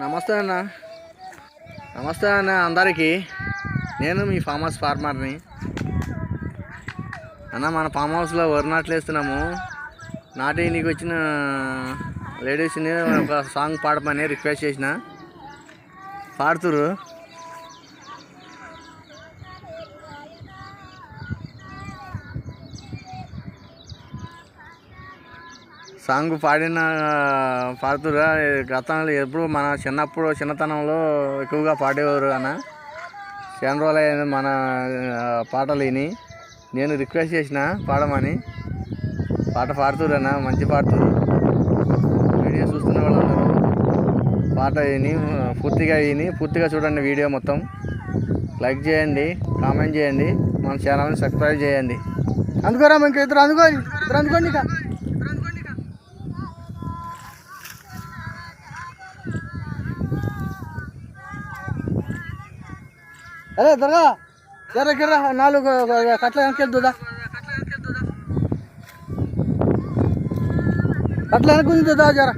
నమస్తే అన్న. నమస్తే అన్న అందరికీ. నేను మీ ఫామ్ హౌస్ ఫార్మర్ని. అన్న మన ఫామ్ హౌస్లో వరి నాట్లు వేస్తున్నాము. నాటి నీకు వచ్చిన లేడీస్ని ఒక సాంగ్ పాడమని రిక్వెస్ట్ చేసిన. పాడుతురు సాంగ్ పాడిన పాడుతురా గతంలో ఎప్పుడు మన చిన్నప్పుడు చిన్నతనంలో ఎక్కువగా పాడేవారు అన్న. చాలా రోజులు మన పాటలు విని. నేను రిక్వెస్ట్ చేసిన పాడమని. పాట పాడుతురన్నా మంచి పాడుతురు వీడియో చూస్తున్న వాళ్ళందరూ పాట విని పూర్తిగా విని పూర్తిగా చూడండి వీడియో మొత్తం. లైక్ చేయండి కామెంట్ చేయండి మన ఛానల్ని సబ్స్క్రైబ్ చేయండి. అందుకోరా ఇంకా ఇద్దరు అందుకో ఇద్దరు అందుకోండి అరే దొరగా జర గిర్ర నాలుగు కట్ల వెనకెళ్తుందా కట్ల వెనకుందా జర.